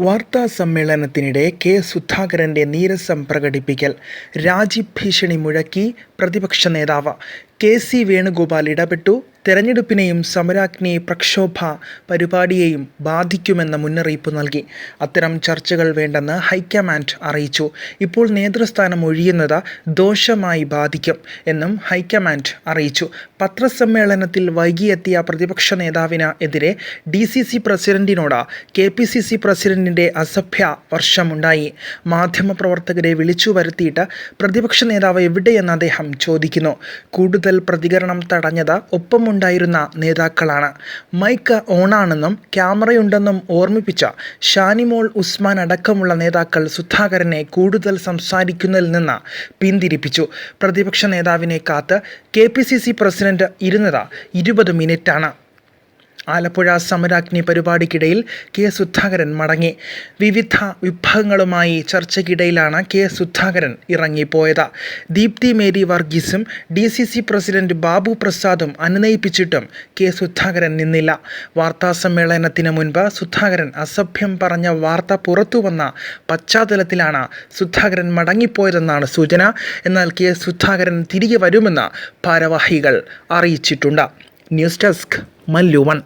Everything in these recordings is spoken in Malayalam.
വാർത്താ സമ്മേളനത്തിനിടെ കെ സുധാകരന്റെ നീരസം പ്രകടിപ്പിക്കൽ. രാജിഭീഷണി മുഴക്കി പ്രതിപക്ഷ നേതാവ്. കെ സി വേണുഗോപാൽ ഇടപെട്ടു. തെരഞ്ഞെടുപ്പിനെയും സമരാഗ്നി പ്രക്ഷോഭ പരിപാടിയെയും ബാധിക്കുമെന്ന മുന്നറിയിപ്പ് നൽകി. അത്തരം ചർച്ചകൾ വേണ്ടെന്ന് ഹൈക്കമാൻഡ് അറിയിച്ചു. ഇപ്പോൾ നേതൃസ്ഥാനം ഒഴിയുന്നത് ദോഷമായി ബാധിക്കും എന്നും ഹൈക്കമാൻഡ് അറിയിച്ചു. പത്രസമ്മേളനത്തിൽ വൈകിയെത്തിയ പ്രതിപക്ഷ നേതാവിന് എതിരെ ഡി സി സി പ്രസിഡന്റിനോട് കെ പി സി സി പ്രസിഡന്റിന്റെ അസഭ്യ വർഷമുണ്ടായി. മാധ്യമപ്രവർത്തകരെ വിളിച്ചു വരുത്തിയിട്ട് പ്രതിപക്ഷ നേതാവ് എവിടെയെന്ന് അദ്ദേഹം ചോദിക്കുന്നു. കൂടുതൽ പ്രതികരണം തടഞ്ഞത് ഒപ്പമുണ്ടായിരുന്ന നേതാക്കളാണ്. മൈക്ക് ഓണാണെന്നും ക്യാമറയുണ്ടെന്നും ഓർമ്മിപ്പിച്ച ഷാനിമോൾ ഉസ്മാൻ അടക്കമുള്ള നേതാക്കൾ സുധാകരനെ കൂടുതൽ സംസാരിക്കുന്നതിൽ നിന്ന് പിന്തിരിപ്പിച്ചു. പ്രതിപക്ഷ നേതാവിനെ കാത്ത് കെ പ്രസിഡന്റ് ഇരുന്നത് ഇരുപത് മിനിറ്റാണ്. ആലപ്പുഴ സമരാഗ്നി പരിപാടിക്കിടയിൽ കെ. സുധാകരൻ മടങ്ങി. വിവിധ വിഭാഗങ്ങളുമായി ചർച്ചയ്ക്കിടയിലാണ് കെ. സുധാകരൻ ഇറങ്ങിപ്പോയത്. Deepthi Mary വർഗീസും D C C president Babu പ്രസാദും അനുനയിപ്പിച്ചിട്ടും കെ. സുധാകരൻ നിന്നില്ല. വാർത്താ സമ്മേളനത്തിന് മുൻപ് സുധാകരൻ അസഭ്യം പറഞ്ഞ വാർത്ത പുറത്തുവന്ന പശ്ചാത്തലത്തിലാണ് സുധാകരൻ മടങ്ങിപ്പോയതെന്നാണ് സൂചന. എന്നാൽ കെ. സുധാകരൻ തിരികെ വരുമെന്ന് ഭാരവാഹികൾ അറിയിച്ചിട്ടുണ്ട്. News desk. മല്ലുവൺ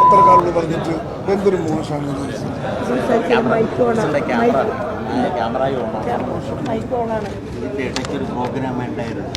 പത്രക്കാരോട് പറഞ്ഞിട്ട് എന്തൊരു മോശമാണ് ഇത്. ക്യാമറ. ഓണാണ്. ഒരു പ്രോഗ്രാം ഉണ്ടായിരുന്നു.